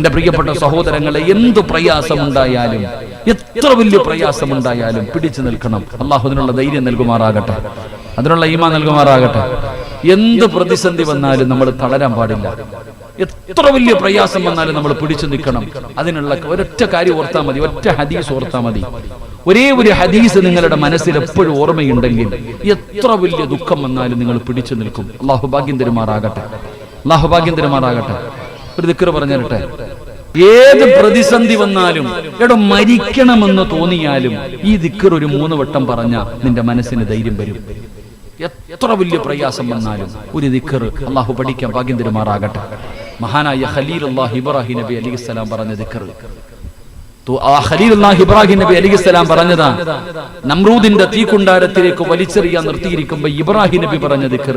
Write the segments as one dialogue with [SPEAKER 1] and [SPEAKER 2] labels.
[SPEAKER 1] എന്റെ പ്രിയപ്പെട്ട സഹോദരങ്ങളെ എന്ത് പ്രയാസമുണ്ടായാലും എത്ര വലിയ പ്രയാസമുണ്ടായാലും പിടിച്ചു നിൽക്കണം. അള്ളാഹു അതിനുള്ള ധൈര്യം നൽകുമാറാകട്ടെ. അതിനുള്ള ഈമ നൽകുമാറാകട്ടെ. എന്ത് പ്രതിസന്ധി വന്നാലും നമ്മൾ തളരാൻ പാടില്ല. എത്ര വലിയ പ്രയാസം വന്നാലും നമ്മൾ പിടിച്ചു നിൽക്കണം. അതിനുള്ള ഒരൊറ്റ കാര്യം ഓർത്താൽ മതി ഒറ്റ ഹദീസ് ഓർത്താൽ മതി. ഒരേ ഒരു ഹദീസ് നിങ്ങളുടെ മനസ്സിൽ എപ്പോഴും ഓർമ്മയുണ്ടെങ്കിൽ എത്ര വലിയ ദുഃഖം വന്നാലും നിങ്ങൾ പിടിച്ചു നിൽക്കും. അള്ളാഹു ഭാഗ്യം തരുമാറാകട്ടെ. അള്ളാഹു ഭാഗ്യം തരുമാറാകട്ടെ. ഒരു ദിക്കറ് പറഞ്ഞിട്ടെ ഏത് പ്രതിസന്ധി വന്നാലും എടോ മരിക്കണമെന്ന് തോന്നിയാലും ഈ ദിക്കർ ഒരു മൂന്ന് വട്ടം പറഞ്ഞ നിന്റെ മനസ്സിന് ധൈര്യം വരും. എത്ര വലിയ പ്രയാസം വന്നാലും ഒരു ദിക്കർ അള്ളാഹു പഠിക്കാൻ ഭാഗ്യം തരുമാറാകട്ടെ. മഹാനായ ഖലീൽ അള്ളാഹ് ഇബ്രാഹിം നബി അലി സ്വലാം പറഞ്ഞ ദിക്കർ. ഇബ്രാഹിം നബി അലിഹിസ്സലാം പറഞ്ഞതാ നമ്രൂദിന്റെ തീക്കുണ്ടാരത്തിലേക്ക് വലിച്ചെറിയാൻ നിർത്തിയിരിക്കുമ്പോ ഇബ്രാഹിം നബി പറഞ്ഞ ദിക്കർ.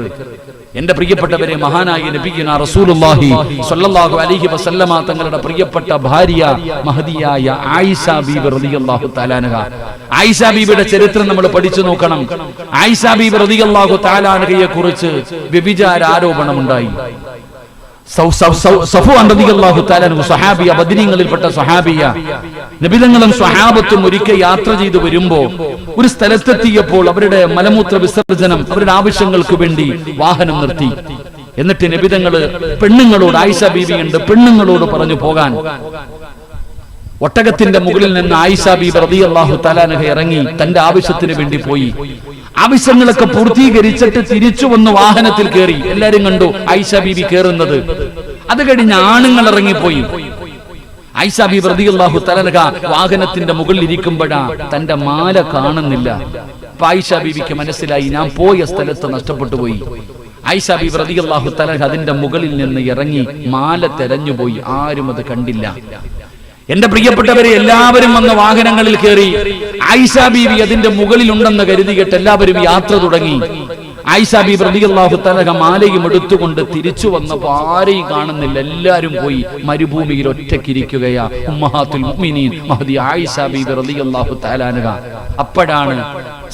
[SPEAKER 1] എന്റെ പ്രിയപ്പെട്ടവരെ മഹാനായ ലഭിക്കുന്ന റസൂലുള്ളാഹി സ്വല്ലല്ലാഹു അലൈഹി വസല്ലമ തങ്ങളുടെ പ്രിയപ്പെട്ട ഭാര്യ മഹദിയായ ആയിഷ ബീബി റളിയല്ലാഹു തആലാനഹ. ആയിഷ ബീബിയുടെ ചരിത്രം നമ്മൾ പഠിച്ചു നോക്കണം. ആയിഷ ബീബി റളിയല്ലാഹു തആലാനഹയെ കുറിച്ച് വ്യഭിചാര ആരോപണമുണ്ടായി. സൗ- സഹാബിയ സഹാബിയ നബിതങ്ങളും സ്വഹാബത്തും ഒരിക്കൽ യാത്ര ചെയ്തു വരുമ്പോ ഒരു സ്ഥലത്തെത്തിയപ്പോൾ അവരുടെ മലമൂത്ര വിസർജനം അവരുടെ ആവശ്യങ്ങൾക്ക് വേണ്ടി വാഹനം നിർത്തി. എന്നിട്ട് നബിതങ്ങൾ പെണ്ണുങ്ങളോട് ആയിഷ ബീവിയുണ്ട് പെണ്ണുങ്ങളോട് പറഞ്ഞു പോകാൻ. ഒട്ടകത്തിന്റെ മുകളിൽ നിന്ന് ആയിഷ ബീബി അള്ളാഹു തലാനഹ ഇറങ്ങി തന്റെ ആവശ്യത്തിന് വേണ്ടി പോയി. ആവശ്യങ്ങളൊക്കെ പൂർത്തീകരിച്ചിട്ട് തിരിച്ചു വന്ന് വാഹനത്തിൽ കയറി. എല്ലാരും കണ്ടു ആയിഷ ബീബി കയറുന്നത്. അത് കഴിഞ്ഞ് ആണുങ്ങൾ ഇറങ്ങിപ്പോയി. ആയിഷ പ്രതി റളിയല്ലാഹു തആലാനഹ വാഹനത്തിന്റെ മുകളിൽ ഇരിക്കുമ്പോഴാ തന്റെ മാല കാണുന്നില്ല. അപ്പൊ ആയിഷ ബീബിക്ക് മനസ്സിലായി ഞാൻ പോയ സ്ഥലത്ത് നഷ്ടപ്പെട്ടു പോയി. ആയിഷ പ്രതി അള്ളാഹു തആലാനഹ അതിന്റെ മുകളിൽ നിന്ന് ഇറങ്ങി മാല തെരഞ്ഞുപോയി ആരും അത് കണ്ടില്ല. എന്റെ പ്രിയപ്പെട്ടവരെ എല്ലാവരും വന്ന വാഹനങ്ങളിൽ കയറി. ആയിഷ ബീവി അതിന്റെ മുകളിൽ മുകളിലുണ്ടെന്ന് കരുതിയിട്ട് എല്ലാവരും യാത്ര തുടങ്ങി. ആയിഷ ബീബി റളിയല്ലാഹു തലക മാലയും എടുത്തുകൊണ്ട് തിരിച്ചു വന്നപ്പോൾ ആരെയും കാണുന്നില്ല. എല്ലാവരും പോയി മരുഭൂമിയിൽ ഒറ്റക്കിരിക്കുകയാ ഉമ്മഹാത്തുൽ മുഅ്മിനീൻ. മഹദി ആയിഷ ബീബി അപ്പോഴാണ്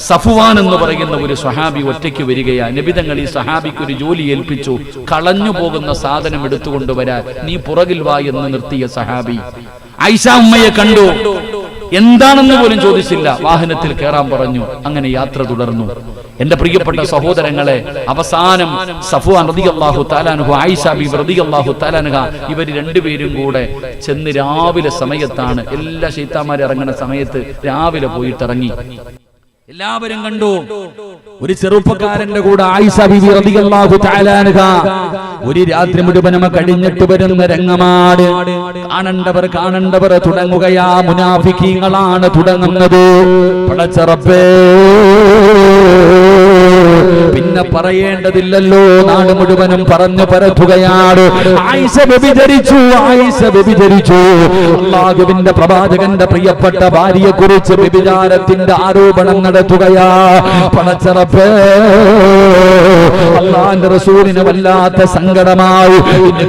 [SPEAKER 1] സഫുവാൻ എന്ന് പറയുന്ന ഒരു സഹാബി ഒറ്റയ്ക്ക് വരികയാ. നബിതങ്ങൾ ഈ സഹാബിക്ക് ഒരു ജോലി ഏൽപ്പിച്ചു. കളഞ്ഞു പോകുന്ന സാധനം എടുത്തുകൊണ്ട് വരാൻ നീ പുറകിൽ വാ എന്ന് നിർത്തിയ സഹാബി ഐഷ ഉമ്മയെ കണ്ടു. എന്താണെന്ന് പോലും ചോദിച്ചില്ല. വാഹനത്തിൽ കയറാൻ പറഞ്ഞു. അങ്ങനെ യാത്ര തുടർന്നു. എന്റെ പ്രിയപ്പെട്ട സഹോദരങ്ങളെ അവസാനം സഫുവാൻ റളിയല്ലാഹു താലാനുഹു ആയിഷാബി ബി റളിയല്ലാഹു താലാനുഹ ഇവർ രണ്ടുപേരും കൂടെ ചെന്ന് രാവിലെ സമയത്താണ് എല്ലാ ശൈത്താമാരും ഇറങ്ങുന്ന സമയത്ത് രാവിലെ പോയിട്ട് ഇറങ്ങി എല്ലാവരും കണ്ടു. ഒരു ചെറുപ്പക്കാരന്റെ കൂടെ ആയിഷ ബിബി റളിയല്ലാഹു തആലാനഹ ഒരു രാത്രി മുഴുവനും കഴിഞ്ഞിട്ട് വരുന്ന രംഗമാണ് കാണണ്ടവർ കാണണ്ടവർ തുടങ്ങുകയാ. മുനാഫിക്കീങ്ങളാണ് തുടങ്ങുന്നത്. പടച്ചറപ്പേ പിന്നെ പറയേണ്ടതില്ലല്ലോ. നാട് മുഴുവനും പറഞ്ഞു പരത്തുകയാണ്. ആയിഷ ആയിഷ വ്യഭിചരിച്ചു അള്ളാഹുവിന്റെ പ്രവാചകന്റെ പ്രിയപ്പെട്ട ഭാര്യയെ കുറിച്ച് വ്യഭിചാരത്തിന്റെ ആരോപണം നടത്തുകയാ. പണച്ചറപ്പ് അള്ളാന്റെ റസൂലിന് വല്ലാത്ത സങ്കടമായി.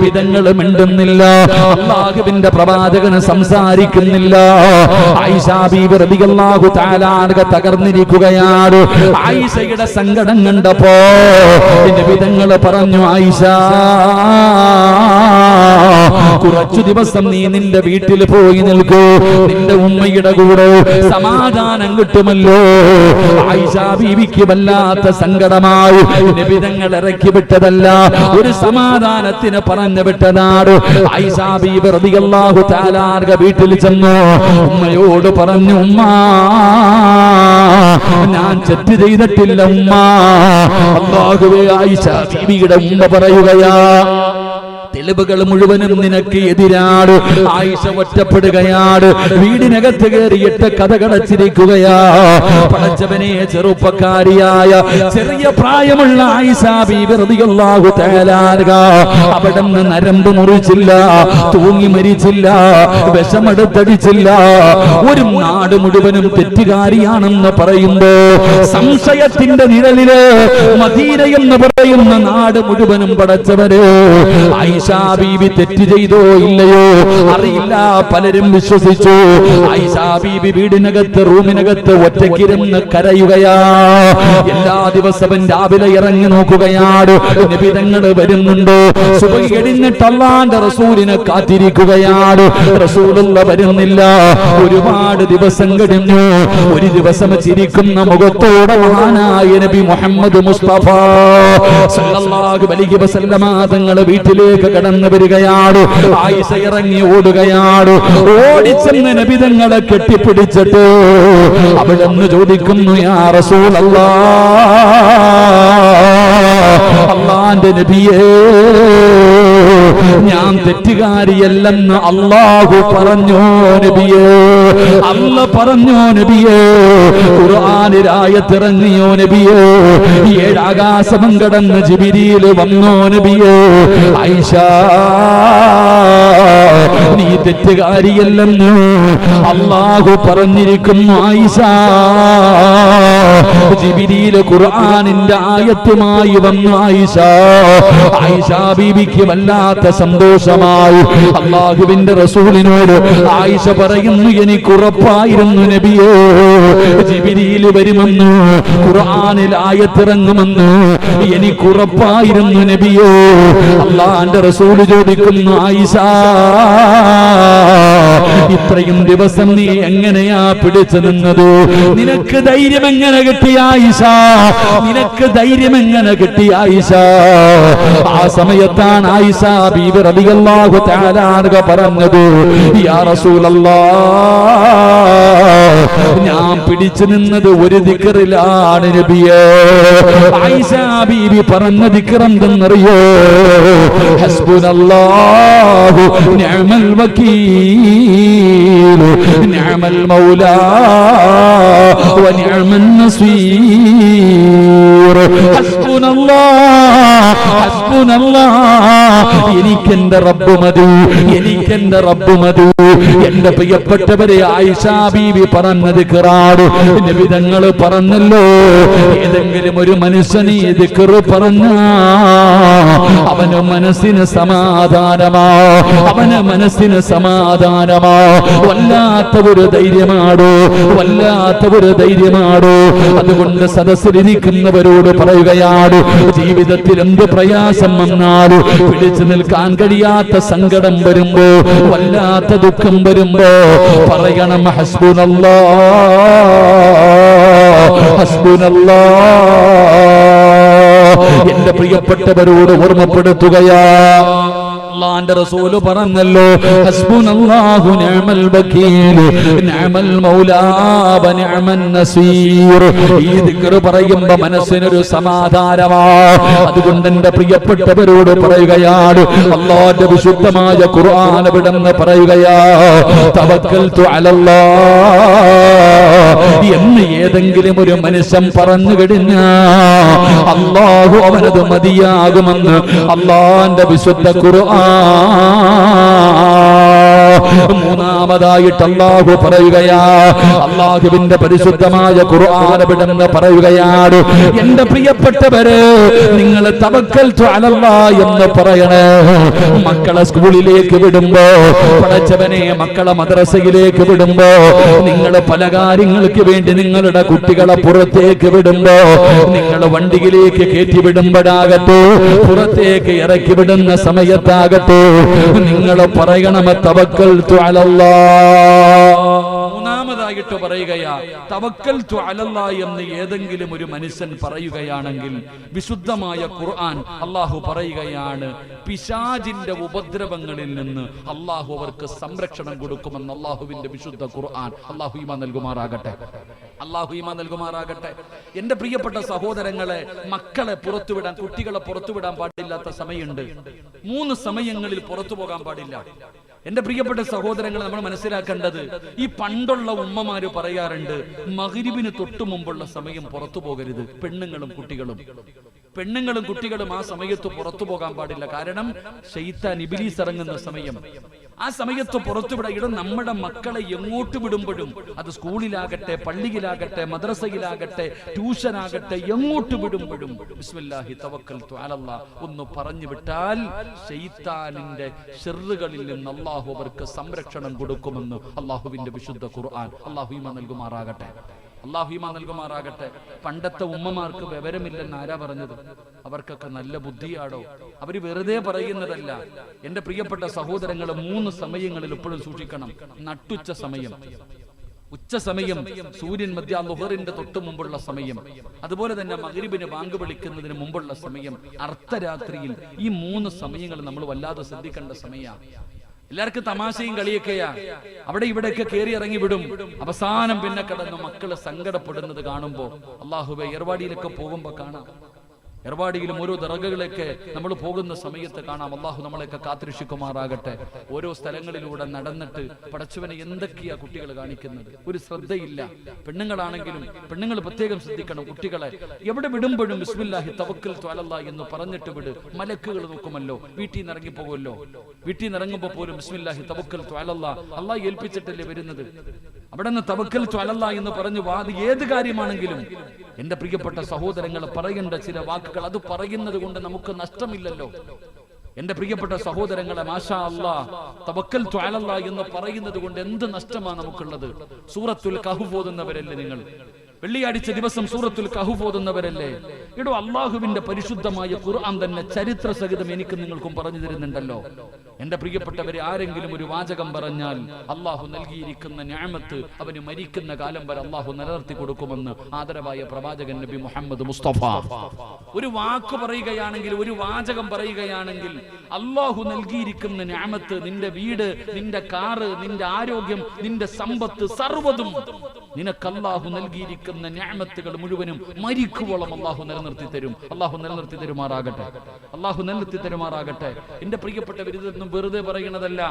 [SPEAKER 1] വിധങ്ങൾ മിണ്ടുന്നില്ല. അള്ളാഹുവിന്റെ പ്രവാചകന് സംസാരിക്കുന്നില്ല. ആയിഷ ബീബി താലാർഗ തകർന്നിരിക്കുകയാണ്. ആയിഷയുടെ സങ്കടം കണ്ടപ്പോ വിധങ്ങൾ പറഞ്ഞു ആയിഷ കുറച്ചു ദിവസം നീ നിന്റെ വീട്ടിൽ പോയി നിൽക്കൂ. നിന്റെ ഉമ്മയുടെ കൂടെ സമാധാനം കിട്ടുമല്ലോ. ബീവിക്ക് വല്ലാത്ത സങ്കടമായി. നിബിതങ്ങൾ ഇറക്കി വിട്ടതല്ല ഒരു സമാധാനത്തിന് പറഞ്ഞു വിട്ടതാണ്. വീട്ടിൽ ചെന്നു. ഉമ്മയോട് പറഞ്ഞു ഉമ്മ ഞാൻ തെറ്റ് ചെയ്തിട്ടില്ല ഉമ്മ. അള്ളാഹുവേ ആയിഷ ബീവിയുടെ ഉമ്മ പറയുകയാ തെളിവുകൾ മുഴുവനും നിനക്ക് എതിരാട് ആയിഷ ഒറ്റപ്പെടുകയാണ്. വീടിനകത്ത് കയറിയിട്ട് കഥ കടച്ചിരിക്കുകയാ പടച്ചവനെ ചെറുപ്പക്കാരിയായ ചെറിയ പ്രായമുള്ള ആയിഷ ബീബി തേലാരുക അവിടെ നിന്ന് നരമ്പ് മുറിച്ചില്ല തൂങ്ങി മരിച്ചില്ല വിഷമെടുത്തടിച്ചില്ല. ഒരു നാട് മുഴുവനും തെറ്റുകാരിയാണെന്ന് പറയുമ്പോ സംശയത്തിന്റെ നിഴലിൽ മദീന എന്ന് പറയുന്ന നാട് മുഴുവനും പടച്ചവര് ആയിഷ ആയിഷാ ബീബി തെറ്റ് ചെയ്തോ ഇല്ലയോ? അറിയില്ല പലരും വിശ്വസിച്ചു. ആയിഷാ ബീബി വീടിനകത്ത് റൂമിനകത്ത് ഒറ്റക്കിരുന്ന് കരയുകയാ. എല്ലാ ദിവസവും രാവിലെ ഇറങ്ങി നോക്കുകയാണ്. നിബിതങ്ങൾ വരുന്നുണ്ടോ. സുബഹി കഴിഞ്ഞിട്ട് അള്ളാന്റെ റസൂലിനെ കാത്തിരിക്കുകയാണ്. റസൂലുള്ള വരുന്നില്ല. ഒരുപാട് ദിവസം കഴിഞ്ഞു. ഒരു ദിവസം ചിരിക്കുന്ന മുഖത്തോടെ മഹാനായ നബി മുഹമ്മദ് മുസ്തഫ. സല്ലല്ലാഹു അലൈഹി വസല്ലമ തങ്ങളുടെ വീട്ടിലേക്ക് കടന്നു വരികയാണ് ആയിഷ ഇറങ്ങി ഓടുകയാണ് ഓടിച്ചെന്ന് നബിതങ്ങളെ കെട്ടിപ്പിടിച്ചിട്ട്. അവിടെന്ന് ചോദിക്കുന്നു യാ റസൂലല്ലാ അള്ളാന്റെ നബിയേ ഞാൻ തെറ്റുകാരിയല്ലെന്ന് അള്ളാഹു പറഞ്ഞോ നബിയേ. അല്ല പറഞ്ഞോ നബിയേ. ഖുർആനിലായത്തിറങ്ങിയോ നബിയേ. ഏഴാകാശം കടന്ന് ജിബിരിയിൽ വന്നോ നബിയേ. ഐഷ നീ തെറ്റുകാരിയല്ലെന്ന് അള്ളാഹു പറഞ്ഞിരിക്കുന്നു ആയിഷ ജിബിരിയിലെ ഖുർആനിന്റെ ആയത്തുമായി വന്നു ആയിഷ. ആയിഷ ബീബിക്ക് വല്ലാത്ത സന്തോഷമായി. അള്ളാഹുവിന്റെ റസൂലിനോട് ആയിഷ പറയുന്നു എനിക്ക് ഉറപ്പായിരുന്നു നബിയേ ജിബിരിയിൽ വരുമെന്ന് ഖുർആനിൽ ആയത്തിറങ്ങുമെന്ന്. എനിക്ക് ഉറപ്പായിരുന്നു നബിയേ. അള്ളാന്റെ റസൂൽ ചോദിക്കുന്നു ആയിഷ ഇത്രയും ദിവസം നീ എങ്ങനെയാ പിടിച്ചു നിന്നത്? നിനക്ക് ധൈര്യം എങ്ങനെ കിട്ടി ആയിഷ? നിനക്ക് ധൈര്യം എങ്ങനെ കിട്ടി ആയിഷ? ആ സമയത്താണ് ആയിഷ ബീബി റളിയല്ലാഹു തആല പറഞ്ഞത് യാ റസൂലല്ലാഹ് പിടിച്ചു നിന്നത് ഒരു ദിക്കറിലാണ് ബീബി പറഞ്ഞ ദിക്കറെന്തെന്നറിയോ? ഹസ്ബുനല്ലാഹു വകീൽ മൗലാ വനിഅമൻ നസീർ എനിക്കെന്റെ റബ്ബ് മതി എനിക്കെന്റെ റബ്ബ് മതി. എന്റെ പ്രിയപ്പെട്ടവരെ ആയിഷാ ബീവി പറഞ്ഞത് കിറാട്. വിധങ്ങൾ പറഞ്ഞല്ലോ. ഏതെങ്കിലും ഒരു മനുഷ്യന് ഈ ദിക്റ് പറഞ്ഞ അവന് മനസ്സിന് സമാധാനമാ അവന് മനസ്സിന് സമാധാനമാ. വല്ലാത്ത ഒരു ധൈര്യമാടോ വല്ലാത്ത ഒരു ധൈര്യമാടോ. അതുകൊണ്ട് സദസ്സിലിരിക്കുന്നവരോട് പറയുകയാണ് ജീവിതത്തിൽ എന്ത് പ്രയാസം വന്നാലും പിടിച്ചു നിൽക്കാൻ കഴിയാത്ത സങ്കടം വരുമ്പോ വല്ലാത്ത ദുഃഖം വരുമ്പോ പറയണം ഹസ്ബുനല്ലാ ഹസ്ബുനല്ലാ. എന്റെ പ്രിയപ്പെട്ടവരോട് ഓർമ്മപ്പെടുത്തുകയാ. അള്ളാന്റെ റസൂൽ പറഞ്ഞല്ലോ ഹസ്ബുനല്ലാഹു മൗലാ നസീർ. ഈ ദിക്ർ മനസ്സിനൊരു സമാധാനമാ. അതുകൊണ്ട് എന്റെ പ്രിയപ്പെട്ടവരോട് പറയുകയാണ് അള്ളാന്റെ വിശുദ്ധമായ ഖുർആൻ വിടന്ന് പറയുകയാ തവക്കൽതു അലല്ലാഹ് എന്ന് ഏതെങ്കിലും ഒരു മനുഷ്യൻ പറഞ്ഞു കഴിഞ്ഞാ അള്ളാഹു അവനത് മതിയാകുമെന്ന് അള്ളാന്റെ വിശുദ്ധ ഖുർആൻ മു മൂന്നാമതായിട്ട് അള്ളാഹു പറയുകയാ. അള്ളാഹുവിന്റെ പരിശുദ്ധമായ ഖുർആൻ വിടെന്ന് പറയുകയാണ് എന്റെ പ്രിയപ്പെട്ടവര് നിങ്ങൾ തവക്കൽ എന്ന് പറയണേ. മക്കളെ സ്കൂളിലേക്ക് വിടുമ്പോ പഠിച്ചവനെ മക്കളെ മദ്രസയിലേക്ക് വിടുമ്പോ നിങ്ങൾ പല കാര്യങ്ങൾക്ക് വേണ്ടി നിങ്ങളുടെ കുട്ടികളെ പുറത്തേക്ക് വിടുമ്പോ നിങ്ങൾ വണ്ടിയിലേക്ക് കയറ്റി വിടുമ്പോഴാകട്ടെ പുറത്തേക്ക് ഇറക്കി വിടുന്ന സമയത്താകട്ടെ നിങ്ങൾ പറയണമ തവക്കൽ അലല്ലാ മൂന്നാമതായിട്ട് പറയുകയാ തവക്കൽ അലല്ല എന്ന് ഏതെങ്കിലും ഒരു മനുഷ്യൻ പറയുകയാണെങ്കിൽ വിശുദ്ധമായ ഖുർആൻ അള്ളാഹു പറയുകയാണ് പിശാജിന്റെ ഉപദ്രവങ്ങളിൽ നിന്ന് അള്ളാഹു അവർക്ക് സംരക്ഷണം കൊടുക്കുമെന്ന് അള്ളാഹുവിന്റെ വിശുദ്ധ ഖുർആൻ അള്ളാഹു ഈമ നൽകുമാറാകട്ടെ. അള്ളാഹു ഈമ നൽകുമാറാകട്ടെ. എന്റെ പ്രിയപ്പെട്ട സഹോദരങ്ങളെ മക്കളെ പുറത്തുവിടാൻ കുട്ടികളെ പുറത്തുവിടാൻ പാടില്ലാത്ത സമയമുണ്ട്. മൂന്ന് സമയങ്ങളിൽ പുറത്തു പോകാൻ പാടില്ല. എന്റെ പ്രിയപ്പെട്ട സഹോദരങ്ങൾ നമ്മൾ മനസ്സിലാക്കേണ്ടത് ഈ പണ്ടുള്ള ഉമ്മമാര് പറയാറുണ്ട് മകരിബിന് തൊട്ടു മുമ്പുള്ള സമയം പുറത്തു പോകരുത് പെണ്ണുങ്ങളും കുട്ടികളും. പെണ്ണുങ്ങളും കുട്ടികളും ആ സമയത്ത് പുറത്തു പോകാൻ പാടില്ല. കാരണം ഇബിലീസ് ഇറങ്ങുന്ന സമയം ആ സമയത്ത് പുറത്തുവിടയിടും നമ്മുടെ മക്കളെ എങ്ങോട്ട് വിടുമ്പോഴും അത് സ്കൂളിലാകട്ടെ പള്ളിയിലാകട്ടെ മദ്രസയിലാകട്ടെ ട്യൂഷനാകട്ടെ എങ്ങോട്ട് വിടുമ്പോഴും ബിസ്മില്ലാഹി ഒന്ന് പറഞ്ഞു വിട്ടാൽ ഷെയ്ത്താനിന്റെ ഷെറുകളിൽ നിന്ന് അള്ളാഹു അവർക്ക് സംരക്ഷണം കൊടുക്കുമെന്ന് അള്ളാഹുവിന്റെ വിശുദ്ധ ഖുർആൻ. അള്ളാഹു നൽകുമാറാകട്ടെ. അള്ളാഹു നൽകുമാറാകട്ടെ. പണ്ടത്തെ ഉമ്മമാർക്ക് വിവരമില്ലെന്ന് ആരാ പറഞ്ഞത്? അവർക്കൊക്കെ നല്ല ബുദ്ധിയാടോ? അവർ വെറുതെ പറയുന്നതല്ല. എന്റെ പ്രിയപ്പെട്ട സഹോദരങ്ങൾ മൂന്ന് സമയങ്ങളിൽ ഇപ്പോഴും സൂക്ഷിക്കണം. നട്ടുച്ച സമയം. ഉച്ച സമയം സൂര്യൻ മധ്യ ലുഹറിന്റെ തൊട്ട് മുമ്പുള്ള സമയം. അതുപോലെ തന്നെ മകരിബിന് ബാങ്ക് വിളിക്കുന്നതിന് മുമ്പുള്ള സമയം. അർദ്ധരാത്രിയിൽ ഈ മൂന്ന് സമയങ്ങൾ നമ്മൾ വല്ലാതെ ശ്രദ്ധിക്കേണ്ട സമയമാണ്. എല്ലാവർക്കും തമാശയും കളിയൊക്കെയാ. അവിടെ ഇവിടെയൊക്കെ കയറി ഇറങ്ങി വിടും. അവസാനം പിന്നെ കിടന്ന് മക്കൾ സങ്കടപ്പെടുന്നത് കാണുമ്പോ അള്ളാഹുബെ ഏർവാടിയിലൊക്കെ പോകുമ്പോ കാണാം. എർവാടിയിലും ഓരോ ദറകളൊക്കെ നമ്മൾ പോകുന്ന സമയത്ത് കാണാം. അള്ളാഹു നമ്മളെയൊക്കെ കാത്തിരക്ഷിക്കുമാറാകട്ടെ. ഓരോ സ്ഥലങ്ങളിലൂടെ നടന്നിട്ട് പടച്ചവനെ എന്തൊക്കെയാ കുട്ടികൾ കാണിക്കുന്നത്? ഒരു ശ്രദ്ധയില്ല. പെണ്ണുങ്ങളാണെങ്കിലും പെണ്ണുങ്ങൾ പ്രത്യേകം ശ്രദ്ധിക്കണം കുട്ടികളെ. എവിടെ വിടുമ്പോഴും ബിസ്മില്ലാഹി തവക്കൽ ത്വാലല്ല എന്ന് പറഞ്ഞിട്ട് വിട്. മലക്കുകൾ നോക്കുമല്ലോ. വീട്ടിൽ നിന്ന് ഇറങ്ങിപ്പോകുമല്ലോ. വീട്ടിൽ നിന്ന് ഇറങ്ങുമ്പോൾ പോലും ബിസ്മില്ലാഹി തവക്കൽ ത്വാലല്ല അള്ളാഹ് ഏൽപ്പിച്ചിട്ടല്ലേ വരുന്നത്? അവിടെ നിന്ന് തവക്കൽ ത്വാലല്ല എന്ന് പറഞ്ഞു വാത് ഏത് കാര്യമാണെങ്കിലും എന്റെ പ്രിയപ്പെട്ട സഹോദരങ്ങൾ പറയേണ്ട ചില വാക്കുകൾ അത് പറയുന്നത് കൊണ്ട് നമുക്ക് നഷ്ടമില്ലല്ലോ. എന്റെ പ്രിയപ്പെട്ട സഹോദരങ്ങളെ മാഷാ അല്ലാ തവക്കൽ ത്വാലല്ല എന്ന് പറയുന്നത് കൊണ്ട് എന്ത് നഷ്ടമാണ് നമുക്കുള്ളത്? സൂറത്തുൽ കഹു ഓതുന്നവരല്ലേ നിങ്ങൾ? വെള്ളിയാഴ്ച ദിവസം സൂറത്തുൽ കഹു ഓതുന്നവരല്ലേ? ഇടോ അള്ളാഹുവിന്റെ പരിശുദ്ധമായ ഖുർആൻ തന്നെ ചരിത്ര സഹിതം എനിക്ക് നിങ്ങൾക്കും പറഞ്ഞു തരുന്നുണ്ടല്ലോ. എന്റെ പ്രിയപ്പെട്ടവരെ ആരെങ്കിലും ഒരു വാചകം പറഞ്ഞാൽ അള്ളാഹു നൽകിയിരിക്കുന്ന ഞാമത്ത് അവന് മരിക്കുന്ന കാലം വരെ അള്ളാഹു നിലനിർത്തി കൊടുക്കുമെന്ന് ആദരവായ പ്രവാചകൻ നബി മുഹമ്മദ് മുസ്തഫ. ഒരു വാക്ക് പറയുകയാണെങ്കിൽ ഒരു വാചകം പറയുകയാണെങ്കിൽ അള്ളാഹു നൽകിയിരിക്കുന്ന ഞാമത്ത് നിന്റെ വീട് നിന്റെ കാറ് നിന്റെ ആരോഗ്യം നിന്റെ സമ്പത്ത് സർവതും നിനക്ക് അള്ളാഹു നൽകിയിരിക്കുന്ന ഞാമത്തുകൾ മുഴുവനും മരിക്കുവോളം അള്ളാഹു നിലനിർത്തി തരും. അള്ളാഹു നിലനിർത്തി തരുമാറാകട്ടെ. അള്ളാഹു നിലനിർത്തി തരുമാറാകട്ടെ. എന്റെ പ്രിയപ്പെട്ടവർ ഇതൊന്നും വെറുതെ പറയുന്നതല്ല.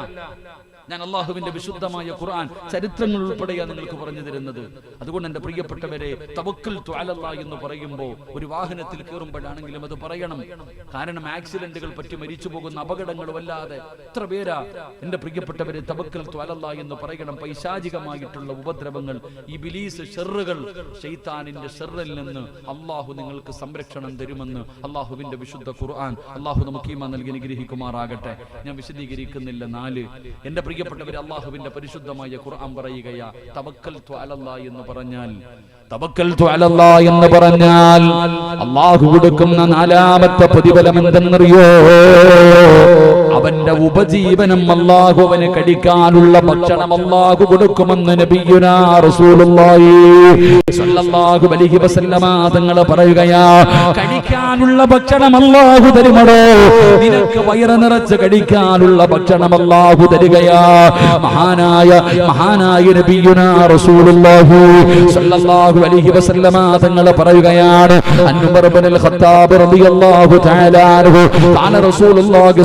[SPEAKER 1] ഞാൻ അള്ളാഹുവിന്റെ വിശുദ്ധമായ ഖുർആൻ ചരിത്രങ്ങൾ ഉൾപ്പെടെയാണ് നിങ്ങൾക്ക് പറഞ്ഞു തരുന്നത്. അതുകൊണ്ട് എന്റെ പ്രിയപ്പെട്ടവരെ തവക്കൽ ത്വാലല്ല എന്ന് പറയുമ്പോൾ ഒരു വാഹനത്തിൽ കയറുമ്പോഴാണെങ്കിലും അത് പറയണം. കാരണം ആക്സിഡന്റുകൾ പറ്റി മരിച്ചു പോകുന്ന അപകടങ്ങൾ വല്ലാതെ. എത്ര പേരാ? എന്റെ പ്രിയപ്പെട്ടവരെ തവക്കൽ ത്വാലല്ല എന്ന് പറയണം. പൈശാചികമായിട്ടുള്ള ഉപദ്രവങ്ങൾ ഈ ബിലീസ് ഷെറുകൾ. ഷെയ്ത്താനിന്റെ ഷെറിൽ നിന്ന് അള്ളാഹു നിങ്ങൾക്ക് സംരക്ഷണം തരുമെന്ന് അള്ളാഹുവിന്റെ വിശുദ്ധ ഖുർആൻ അള്ളാഹു നമുക്ക് നൽകി അനുഗ്രഹിക്കുമാറാകട്ടെ. ഞാൻ വിശദീകരിക്കുന്നില്ല. നാല് എന്റെ പ്രിയപ്പെട്ടവർ അള്ളാഹുവിന്റെ പരിശുദ്ധമായ ഖുർആൻ പറയുകയാ തവക്കൽ എന്ന് പറഞ്ഞാൽ തവക്കൽ എന്ന് പറഞ്ഞാൽ അള്ളാഹു കൊടുക്കുന്ന നാലാമത്തെ പ്രതിഫലം എന്തെന്നറിയോ അവന്റെ ഉപജീവനം അല്ലാഹു അവന് കഴിക്കാനുള്ള ഭക്ഷണം അല്ലാഹു കൊടുക്കുമെന്ന് നബിയുനാ റസൂലുള്ളാഹി സ്വല്ലല്ലാഹു അലൈഹി വസല്ലമ തങ്ങൾ പറയുകയാ കഴിക്കാനുള്ള ഭക്ഷണം അല്ലാഹു തരുമടോ. നിനക്ക് വയറ് നിറച്ച് കഴിക്കാനുള്ള ഭക്ഷണം അല്ലാഹു തരികയാ. മഹാനായ മഹാനായ നബിയുനാ റസൂലുള്ളാഹി സ്വല്ലല്ലാഹു അലൈഹി വസല്ലമ തങ്ങൾ പറയുകയാണ് അൻവർ ഖത്താബ് റളിയല്ലാഹു തആല അൻഹു റസൂലുള്ളാഹി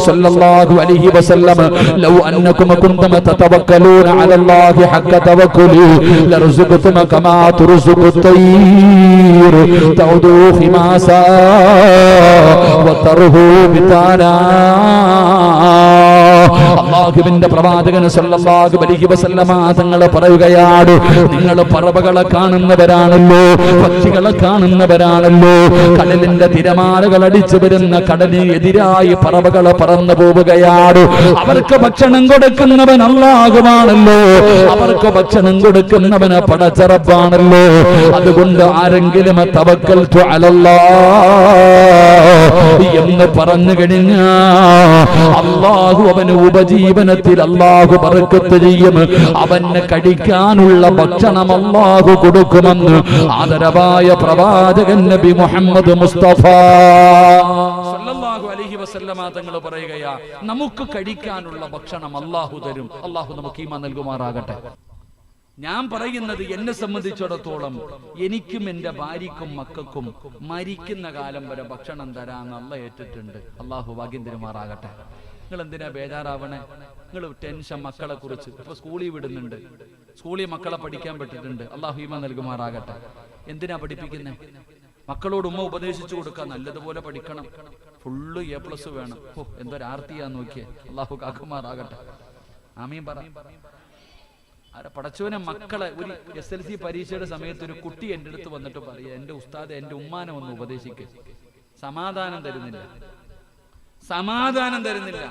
[SPEAKER 1] الله عليه وسلم لو أنكم كنتم تتوكلون على الله حق توكله لرزقتم كما ترزق الطير تعدو خماسا وترهو بتانا അള്ളാഹുവിന്റെ പ്രവാചകൻ സല്ലല്ലാഹു അലൈഹി വസല്ലമ തങ്ങൾ പറയുകയാണ് നിങ്ങൾ പറവകളെ കാണുന്നവരാണല്ലോ പക്ഷികളെ കാണുന്നവരാണല്ലോ. കടലിന്റെ തിരമാലകൾ അടിച്ചു വരുന്ന കടലിന് എതിരായി പറവകളെ പറന്നു പോവുകയാണ് അവർക്ക് ഭക്ഷണം കൊടുക്കുന്നവൻ അള്ളാഹുവാണല്ലോ. അവർക്ക് ഭക്ഷണം കൊടുക്കുന്നവന് പടച്ചറപ്പാണല്ലോ അതുകൊണ്ട് ആരെങ്കിലും തവക്കൽ എന്ന് പറഞ്ഞു കഴിഞ്ഞാ അള്ളാഹു അവന് ഉപജീവനത്തിൽ അള്ളാഹു പറക്കത്ത് ചെയ്യും. അവന് കടിക്കാനുള്ള ഭക്ഷണം അള്ളാഹു കൊടുക്കുമെന്ന് ആദരവായ പ്രവാചകൻ നബി മുഹമ്മദ് മുസ്തഫ. വസല്ലമ തങ്ങൾ നമുക്ക് കഴിക്കാനുള്ള ഭക്ഷണം അള്ളാഹു തരും. അള്ളാഹു നമുക്ക് ഈമ നൽകുമാറാകട്ടെ. ഞാൻ പറയുന്നത് എന്നെ സംബന്ധിച്ചിടത്തോളം എനിക്കും എന്റെ ഭാര്യക്കും മക്കൾക്കും മരിക്കുന്ന കാലം വരെ ഭക്ഷണം തരാൻ അല്ല ഏറ്റിട്ടുണ്ട്. അള്ളാഹു ഭാഗ്യം തരുമാറാകട്ടെ. നിങ്ങൾ എന്തിനാ ബേജാറാവണേ? നിങ്ങൾ ടെൻഷൻ മക്കളെ കുറിച്ച് ഇപ്പൊ സ്കൂളിൽ വിടുന്നുണ്ട്. സ്കൂളിൽ മക്കളെ പഠിക്കാൻ പറ്റിയിട്ടുണ്ട് അള്ളാഹു ഹീമ നൽകുമാറാകട്ടെ. എന്തിനാ പഠിപ്പിക്കുന്നേ? മക്കളോട് ഉമ്മ ഉപദേശിച്ചു കൊടുക്കുക നല്ലതുപോലെ പഠിക്കണം. ഫുള്ള് എ പ്ലസ് വേണം. ഓ എന്തൊരാർത്തിയാ നോക്കിയേ. അള്ളാഹു കാക്കുമാറാകട്ടെ. ആമീൻ പറ. പടച്ചോനെ മക്കളെ ഒരു എസ് എൽ സി പരീക്ഷയുടെ സമയത്ത് ഒരു കുട്ടി എന്റെ അടുത്ത് വന്നിട്ട് പറയുക എന്റെ ഉസ്താദ് എന്റെ ഉമ്മാനെ ഒന്ന് ഉപദേശിക്കുക സമാധാനം തരുന്നില്ല. സമാധാനം തരുന്നില്ല.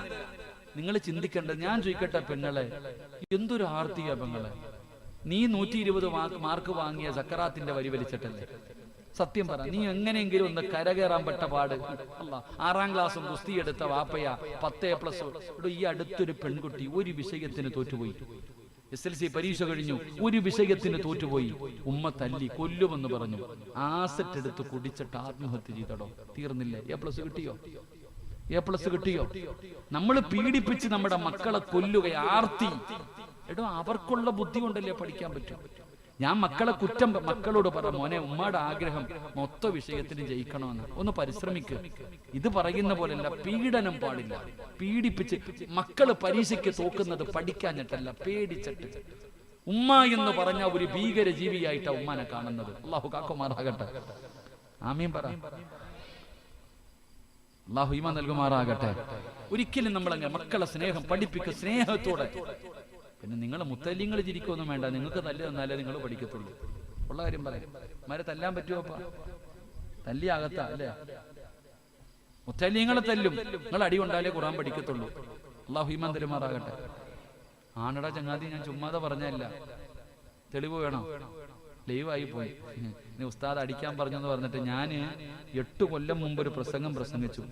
[SPEAKER 1] നിങ്ങൾ ചിന്തിക്കേണ്ടത് ഞാൻ ചോദിക്കട്ടെ പെണ്ണളെ എന്തൊരു ആർത്തിയ പെങ്ങളെ നീ നൂറ്റി ഇരുപത് മാർക്ക് വാങ്ങിയ സക്കറാത്തിന്റെ വരി വലിച്ചിട്ടല്ലേ? സത്യം പറ നീ എങ്ങനെയെങ്കിലും ഒന്ന് കരകയറാൻ പെട്ട പാട്. അല്ല ആറാം ക്ലാസ്സും ഗുസ്തി എടുത്ത വാപ്പയ പത്ത് പ്ലസ് ഈ അടുത്തൊരു പെൺകുട്ടി ഒരു വിഷയത്തിന് തോറ്റുപോയി. എസ് എൽ സി പരീക്ഷ കഴിഞ്ഞു ഒരു വിഷയത്തിന് തോറ്റുപോയി. ഉമ്മ തല്ലി കൊല്ലുമെന്ന് പറഞ്ഞു. ആസറ്റ് എടുത്ത് കുടിച്ചിട്ട് ആത്മഹത്യ ചെയ്തടോ. തീർന്നില്ലേ? എ പ്ലസ് കിട്ടിയോ? എ പ്ലസ് കിട്ടിയോ? നമ്മൾ പീഡിപ്പിച്ച് നമ്മുടെ മക്കളെ കൊല്ലുക ആർത്തി. എടോ അവർക്കുള്ള ബുദ്ധി കൊണ്ടല്ലേ പഠിക്കാൻ പറ്റും? ഞാൻ മക്കളെ കുറ്റം മക്കളോട് പറ മോനെ ഉമ്മയുടെ ആഗ്രഹം മൊത്ത വിഷയത്തിന് ജയിക്കണമെന്ന്. ഒന്ന് പരിശ്രമിക്കുക ഇത് പറയുന്ന പോലെയല്ല പീഡനം പാടില്ല. പീഡിപ്പിച്ച് മക്കൾ പരീക്ഷയ്ക്ക് തോക്കുന്നത് പഠിക്കാഞ്ഞിട്ടല്ല പേടിച്ചിട്ട്. ഉമ്മ എന്ന് പറഞ്ഞ ഒരു ഭീകര ജീവിയായിട്ടാണ് ഉമ്മാനെ കാണുന്നത്. അള്ളാഹു കാക്കുമാറാകട്ടെ. ആമീൻ പറ. അള്ളാഹു ഈമ നൽകുമാറാകട്ടെ. ഒരിക്കലും നമ്മൾ അങ്ങനെ മക്കളെ സ്നേഹം പഠിപ്പിക്കുക സ്നേഹത്തോടെ. പിന്നെ നിങ്ങൾ മുത്തല്യങ്ങൾ ചിരിക്കൊന്നും വേണ്ട. നിങ്ങൾക്ക് തല്ലി തന്നാലേ നിങ്ങൾ പഠിക്കത്തുള്ളൂ. ഉള്ള കാര്യം പറയാം. മാരെ തല്ലാൻ പറ്റുമോ തല്ലി ആകത്ത അല്ലേ? മുത്തല്യങ്ങളെ തല്ലും. നിങ്ങൾ അടി കൊണ്ടാലേ ഖുറാൻ പഠിക്കത്തുള്ളൂ. അള്ളാഹു ഈമാൻ തരുമാറാകട്ടെ. ആണടാ ചങ്ങാതി ഞാൻ ചുമ്മാതെ പറഞ്ഞല്ല തെളിവ് വേണം. ലൈവായി പോയി. ഇനി ഉസ്താദ് അടിക്കാൻ പറഞ്ഞെന്ന് പറഞ്ഞിട്ട് ഞാൻ എട്ട് കൊല്ലം മുമ്പ് ഒരു പ്രസംഗം പ്രസംഗിച്ചു.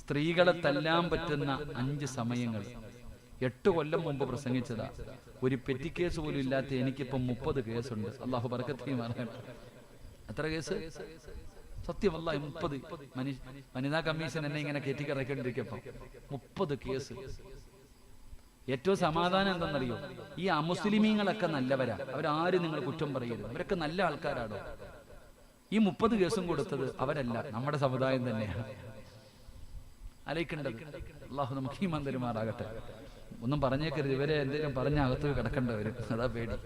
[SPEAKER 1] സ്ത്രീകളെ തല്ലാൻ പറ്റുന്ന അഞ്ച് സമയങ്ങൾ. എട്ട് കൊല്ലം മുമ്പ് പ്രസംഗിച്ചതാ. ഒരു പെറ്റി കേസ് പോലും ഇല്ലാത്ത എനിക്കിപ്പം മുപ്പത് കേസുണ്ട്. അള്ളാഹു പറക്കത്തി മാറാൻ. എത്ര കേസ്? സത്യമല്ല മുപ്പത്. വനിതാ കമ്മീഷൻ എന്നെ ഇങ്ങനെ കയറ്റിക്കിറക്കേണ്ടിരിക്കപ്പം മുപ്പത് കേസ്. ഏറ്റവും സമാധാനം എന്തെന്നറിയോ? ഈ അമുസ്ലിമീങ്ങളൊക്കെ നല്ലവരാ. അവരാരും നിങ്ങൾ കുറ്റം പറയരുത്. അവരൊക്കെ നല്ല ആൾക്കാരാണോ ഈ മുപ്പത് കേസും കൊടുത്തത് അവരല്ല നമ്മുടെ സമുദായം തന്നെയാണ് അലയിക്കേണ്ടത് അള്ളാഹു നമുക്ക് ഈ മന്ദിരമാറാകട്ടെ ഒന്നും പറഞ്ഞേക്കരുത്. ഇവരെ എന്തെങ്കിലും പറഞ്ഞ അകത്ത് കിടക്കേണ്ടവരും അതാ പേടി.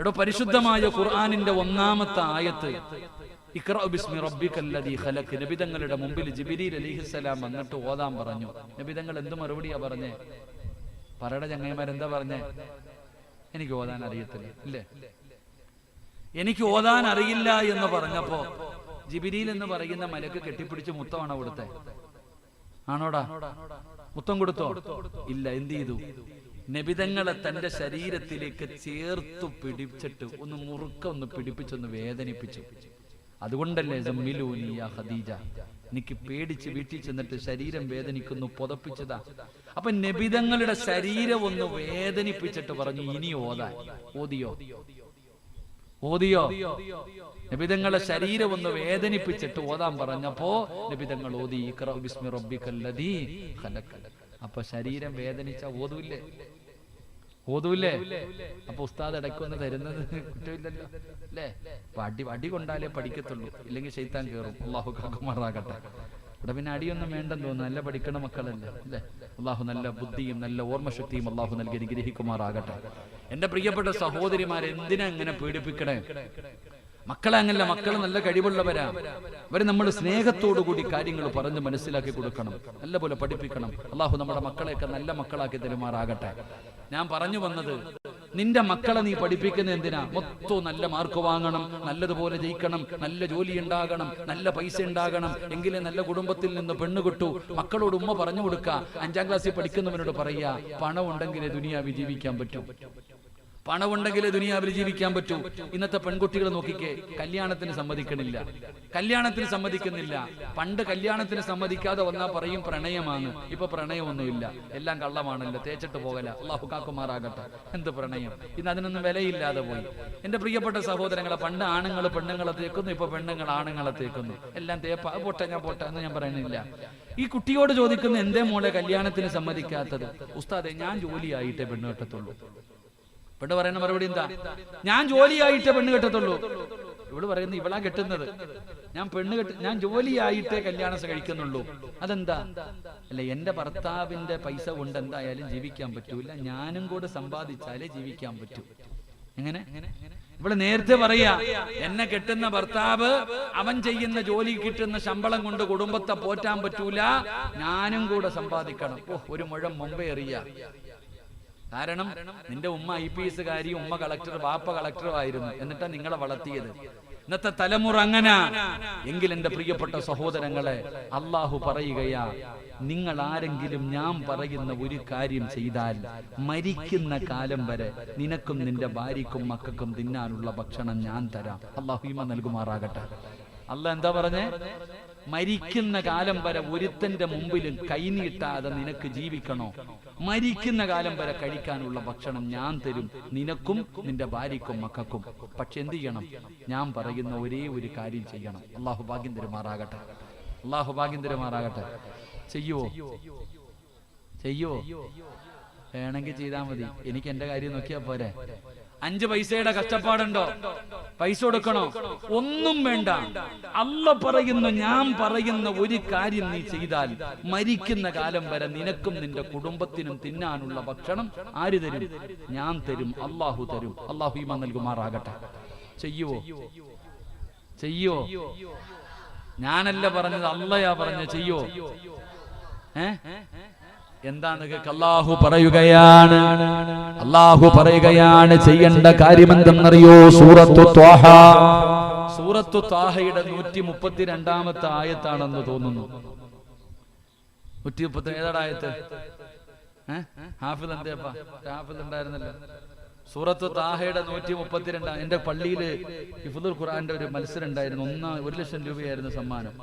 [SPEAKER 1] എടോ പരിശുദ്ധമായ ഖുർആാനിന്റെ ഒന്നാമത്തെ ആയത്ത് നബിതങ്ങളുടെ മുമ്പിൽ ജിബ്രീൽ അലൈഹിസ്സലാം വന്നിട്ട് ഓതാൻ പറഞ്ഞു. നബിതങ്ങൾ എന്ത് മറുപടിയാ പറഞ്ഞേ? പറയുടെ ചങ്ങായിമാർ എന്താ പറഞ്ഞേ? എനിക്ക് ഓതാൻ അറിയത്തില്ല ഇല്ലേ? എനിക്ക് ഓതാൻ അറിയില്ല എന്ന് പറഞ്ഞപ്പോ ജിബിരിയിൽ എന്ന് പറയുന്ന മലക്ക് കെട്ടിപ്പിടിച്ച് മുത്തമാണ് അവിടുത്തെ ആണോടാ? മുത്തം കൊടുത്തോ? ഇല്ല എന്ത് ചെയ്തു? നബിതങ്ങളെ തന്റെ ശരീരത്തിലേക്ക് ചേർത്തു പിടിച്ചിട്ട് ഒന്ന് മുറുക്ക ഒന്ന് പിടിപ്പിച്ചൊന്ന് വേദനിപ്പിച്ചു. അതുകൊണ്ടല്ലേ ഖദീജ? എനിക്ക് പേടിച്ച് വീട്ടിൽ ചെന്നിട്ട് ശരീരം വേദനിക്കുന്നു പുതപ്പിച്ചതാ. അപ്പൊ നബിതങ്ങളുടെ ശരീരം ഒന്ന് വേദനിപ്പിച്ചിട്ട് പറഞ്ഞു ഇനി ഓതാൻ. ഓതിയോ? ഓതിയോ? നബിതങ്ങളുടെ ശരീരം ഒന്ന് വേദനിപ്പിച്ചിട്ട് ഓതാൻ പറഞ്ഞപ്പോ നബിതങ്ങൾ ഓതി അപ്പൊ ശരീരം വേദനിച്ച ഓതൂല്ലേ? ഓതൂല്ലേ അപ്പൊ ഉസ്താദ് ഇടയ്ക്ക് ഇടയ്ക്കൊന്ന് തരുന്നത് കുറ്റമില്ലല്ലോ. അല്ലേ? അപ്പൊ അടി അടി കൊണ്ടാലേ പഠിക്കത്തുള്ളൂ. ഇല്ലെങ്കിൽ ശൈത്താൻ കയറും അള്ളാഹു കാക്കുമാറാകട്ടെ. ഇവിടെ പിന്നെ അടിയൊന്നും വേണ്ടെന്ന് തോന്നുന്നു. നല്ല പഠിക്കണ മക്കളല്ലേ? അല്ലേ? അള്ളാഹു നല്ല ബുദ്ധിയും നല്ല ഓർമ്മശക്തിയും അള്ളാഹു നൽകി അനുഗ്രഹിക്കുമാറാകട്ടെ. എന്റെ പ്രിയപ്പെട്ട സഹോദരിമാരെ എന്തിനാ ഇങ്ങനെ പീഡിപ്പിക്കണേ? മക്കളെ അങ്ങല്ല മക്കൾ നല്ല കഴിവുള്ളവരാ. അവർ നമ്മൾ സ്നേഹത്തോടു കൂടി കാര്യങ്ങൾ പറഞ്ഞ് മനസ്സിലാക്കി കൊടുക്കണം. നല്ലപോലെ പഠിപ്പിക്കണം. അള്ളാഹു നമ്മുടെ മക്കളെയൊക്കെ നല്ല മക്കളാക്കി തരുമാറാകട്ടെ. ഞാൻ പറഞ്ഞു വന്നത് നിന്റെ മക്കളെ നീ പഠിപ്പിക്കുന്ന എന്തിനാ? മൊത്തം നല്ല മാർക്ക് വാങ്ങണം നല്ലതുപോലെ ജയിക്കണം നല്ല ജോലി ഉണ്ടാകണം നല്ല പൈസ ഉണ്ടാകണം എങ്കിലേ നല്ല കുടുംബത്തിൽ നിന്ന് പെണ്ണ് കിട്ടൂ. മക്കളോട് ഉമ്മ പറഞ്ഞു കൊടുക്ക അഞ്ചാം ക്ലാസ്സിൽ പഠിക്കുന്നവനോട് പറയുക പണം ഉണ്ടെങ്കിലേ ദുനിയാവി ജീവിക്കാൻ പറ്റൂ. പണമുണ്ടെങ്കിലേ ദുനിയാവിൽ ജീവിക്കാൻ പറ്റൂ. ഇന്നത്തെ പെൺകുട്ടികൾ നോക്കിക്കേ കല്യാണത്തിന് സമ്മതിക്കണില്ല. കല്യാണത്തിന് സമ്മതിക്കുന്നില്ല. പണ്ട് കല്യാണത്തിന് സമ്മതിക്കാതെ വന്നാ പറയും പ്രണയമാണ്. ഇപ്പൊ പ്രണയമൊന്നുമില്ല. എല്ലാം കള്ളമാണല്ലോ. തേച്ചിട്ട് പോകല. അള്ളാഹു കാക്കുമാറാകട്ടെ. എന്ത് പ്രണയം? ഇന്ന് അതിനൊന്നും വിലയില്ലാതെ പോയി. എന്റെ പ്രിയപ്പെട്ട സഹോദരങ്ങളെ പണ്ട് ആണുങ്ങൾ പെണ്ണുങ്ങളെ തേക്കുന്നു ഇപ്പൊ പെണ്ണുങ്ങൾ ആണുങ്ങളെ തേക്കുന്നു. എല്ലാം തേപ്പ. പൊട്ടെ ഞാൻ പൊട്ടെ എന്ന് ഞാൻ പറയുന്നില്ല. ഈ കുട്ടിയോട് ചോദിക്കുന്ന എന്തേ മോളെ കല്യാണത്തിന് സമ്മതിക്കാത്തത്? ഉസ്താദെ ഞാൻ ജോലിയായിട്ടേ പെണ്ണ് കെട്ടത്തുള്ളൂ പെണ്ണ് പറയുന്ന മറുപടി എന്താ? ഞാൻ ജോലിയായിട്ടേ പെണ്ണ് കെട്ടത്തുള്ളൂ. ഇവൾ പറയുന്നത് ഇവളാ കെട്ടുന്നത്. ഞാൻ പെണ്ണ് കെട്ട് ഞാൻ ജോലിയായിട്ടേ കല്യാണം കഴിക്കുന്നുള്ളൂ. അതെന്താ? അല്ല എന്റെ ഭർത്താവിന്റെ പൈസ കൊണ്ട് എന്തായാലും ജീവിക്കാൻ പറ്റൂല. ഞാനും കൂടെ സമ്പാദിച്ചാലേ ജീവിക്കാൻ പറ്റൂ. എങ്ങനെ? ഇവൾ നേരത്തെ പറയാ എന്നെ കെട്ടുന്ന ഭർത്താവ് അവൻ ചെയ്യുന്ന ജോലി കിട്ടുന്ന ശമ്പളം കൊണ്ട് കുടുംബത്തെ പോറ്റാൻ പറ്റൂല. ഞാനും കൂടെ സമ്പാദിക്കണം. ഓ ഒരു മുഴം മുമ്പേ എറിയ. കാരണം നിന്റെ ഉമ്മ ഐ പി എസ് കാരി ഉമ്മ കളക്ടർ വാപ്പ കളക്ടറും ആയിരുന്നു. എന്നിട്ടാ നിങ്ങളെ വളർത്തിയത്. ഇന്നത്തെ തലമുറ അങ്ങനെ. എങ്കിൽ എന്റെ പ്രിയപ്പെട്ട സഹോദരങ്ങളെ അള്ളാഹു പറയുകയാ നിങ്ങൾ ആരെങ്കിലും ഞാൻ പറയുന്ന ഒരു കാര്യം ചെയ്താൽ മരിക്കുന്ന കാലം വരെ നിനക്കും നിന്റെ ഭാര്യക്കും മക്കൾക്കും തിന്നാനുള്ള ഭക്ഷണം ഞാൻ തരാം. അള്ളാഹു നൽകുമാറാകട്ടെ. അല്ല എന്താ പറഞ്ഞേ? മരിക്കുന്ന കാലം വരെ ഒരുത്തന്റെ മുമ്പിലും കൈനീട്ടാതെ നിനക്ക് ജീവിക്കണോ? മരിക്കുന്ന കാലം വരെ കഴിക്കാനുള്ള ഭക്ഷണം ഞാൻ തരും. നിനക്കും നിന്റെ ഭാര്യക്കും മക്കൾക്കും. പക്ഷെ എന്ത് ചെയ്യണം? ഞാൻ പറയുന്ന ഒരേ ഒരു കാര്യം ചെയ്യണം. അള്ളാഹു ഭാഗ്യം തരുമാറാകട്ടെ അള്ളാഹു ഭാഗ്യം തരുമാറാകട്ടെ ചെയ്യുവോ ചെയ്യുവോ വേണമെങ്കിൽ ചെയ്താൽ മതി. എനിക്ക് എന്റെ കാര്യം നോക്കിയാ പോരെ. അഞ്ച് പൈസയുടെ കഷ്ടപ്പാടുണ്ടോ? പൈസ കൊടുക്കണോ? ഒന്നും വേണ്ട. അല്ല പറയുന്നു ഞാൻ പറയുന്ന ഒരു കാര്യം നീ ചെയ്താൽ മരിക്കുന്ന കാലം വരെ നിനക്കും നിന്റെ കുടുംബത്തിനും തിന്നാനുള്ള ഭക്ഷണം ആര് തരും? ഞാൻ തരും അള്ളാഹു തരും. അള്ളാഹു ഈമ നൽകുമാറാകട്ടെ. ചെയ്യുവോ ചെയ്യോ? ഞാനല്ല പറഞ്ഞത് അല്ലയാ പറഞ്ഞ ചെയ്യോ? ഏ? എന്താണ് അള്ളാഹു പറയുകയാണ്. അള്ളാഹു പറയുകയാണ് ചെയ്യേണ്ട കാര്യം എന്തെന്നറിയോ സൂറത്തു ത്വാഹ. സൂറത്തു ത്വാഹയുടെ നൂറ്റി മുപ്പത്തിരണ്ടാമത്തെ ആയത്താണെന്ന് തോന്നുന്നു. നൂറ്റി മുപ്പത്തി ഏതാടാ ആയത്ത്? ഹാഫിൽ എന്തേപ്പാ ഹാഫിൽ ഉണ്ടായിരുന്നല്ലോ. സൂറത്ത് താഹയുടെ നൂറ്റി മുപ്പത്തിരണ്ടാം എന്റെ പള്ളിയിൽ ഇഫുദുൽ ഖുറാന്റെ ഒരു മത്സരം ഉണ്ടായിരുന്നു. ഒന്നാ ഒരു ലക്ഷം രൂപയായിരുന്നു സമ്മാനം.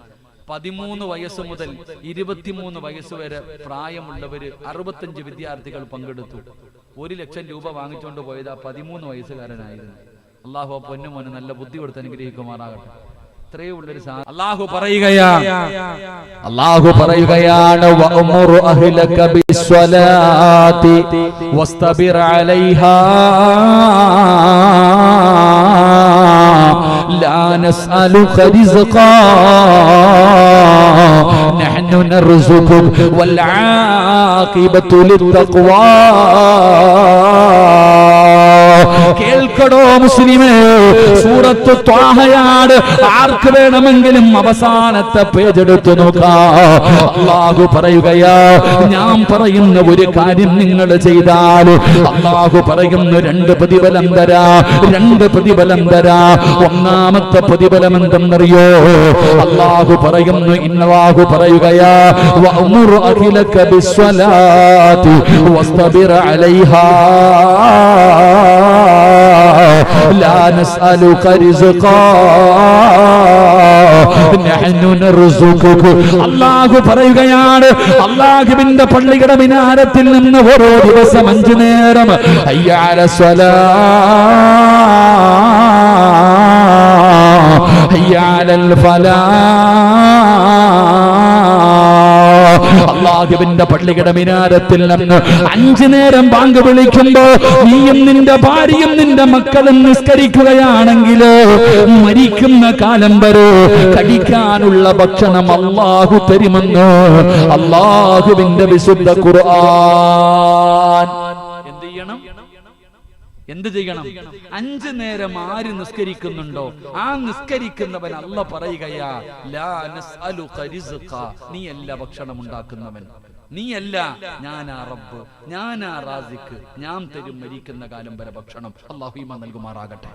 [SPEAKER 1] പതിമൂന്ന് വയസ്സ് മുതൽ ഇരുപത്തിമൂന്ന് വയസ്സ് വരെ പ്രായമുള്ളവര് അറുപത്തഞ്ച് വിദ്യാർത്ഥികൾ പങ്കെടുത്തു. ഒരു ലക്ഷം രൂപ വാങ്ങിച്ചുകൊണ്ട് പോയത് ആ പതിമൂന്ന് വയസ്സുകാരനായിരുന്നു. അള്ളാഹു ആ പൊന്നുമോന് നല്ല ബുദ്ധി കൊടുത്ത് അനുഗ്രഹിക്കുമാറാകട്ടെ. അള്ളാഹു പറയുകയാണ് പറയുകയാണ് വഅമുറു അഹ്ലക ബിസ്വലാത്തി വസ്തബിർ അലൈഹാ. لا نسألك رزقا نحن نرزقك والعاقبة للتقوى. കേൾക്കടോ മുസ്ലിമേ. സൂറത്ത് ത്വാഹയാണ്. ആർക്ക് വേണമെങ്കിലും അവസാനത്തെ പേജ് എടുത്തു നോക്കാം. അള്ളാഹു പറയുകയാ ഞാൻ പറയുന്ന ഒരു കാര്യം നിങ്ങൾ ചെയ്താൽ. അള്ളാഹു പറയുന്നു രണ്ട് പ്രതിഫലം തരാ രണ്ട് പ്രതിഫലം തരാ. ഒന്നാമത്തെ പ്രതിഫലം എന്തെന്നറിയോ? അള്ളാഹു പറയുന്നു ഇന്നവാഹു പറയുകയാ അഖിലക അലൈഹാ. لا نسألك رزقا نحن نرزقك അള്ളാഹു പറയുകയാണ് അള്ളാഹുവിന്റെ പള്ളിയുടെ മിനാരത്തിൽ നിന്ന് ഓരോ ദിവസം അഞ്ചു നേരം അയ്യാല സ്വലാ അയ്യാലൽ ഫലാ അള്ളാഹുവിന്റെ പള്ളിയുടെ മിനാരത്തിൽ നിന്ന് അഞ്ചു നേരം ബാങ്ക് വിളിക്കുമ്പോ നീയും നിന്റെ ഭാര്യയും നിന്റെ മക്കളും നിസ്കരിക്കുകയാണെങ്കിൽ മരിക്കുന്ന കാലം വരെ കടിക്കാനുള്ള ഭക്ഷണം അള്ളാഹു തരുമെന്ന് അള്ളാഹുവിന്റെ വിശുദ്ധ ഖുർആൻ എന്ത് ചെയ്യണം? അഞ്ചു നേരം ആര് നിസ്കരിക്കുന്നുണ്ടോ? ആ നിസ്കരിക്കുന്നവൻ അല്ല പറയുകയാ ലാ അല്ല ഭക്ഷണം ഉണ്ടാക്കുന്നവൻ. നീയല്ല ഞാനാ റബ്ബ് ഞാനാ റാസിക്ക് ഞാൻ തരും മരിക്കുന്ന കാലം വരെ ഭക്ഷണം. അള്ളാഹു ഈമാൻ നൽകുമാറാകട്ടെ.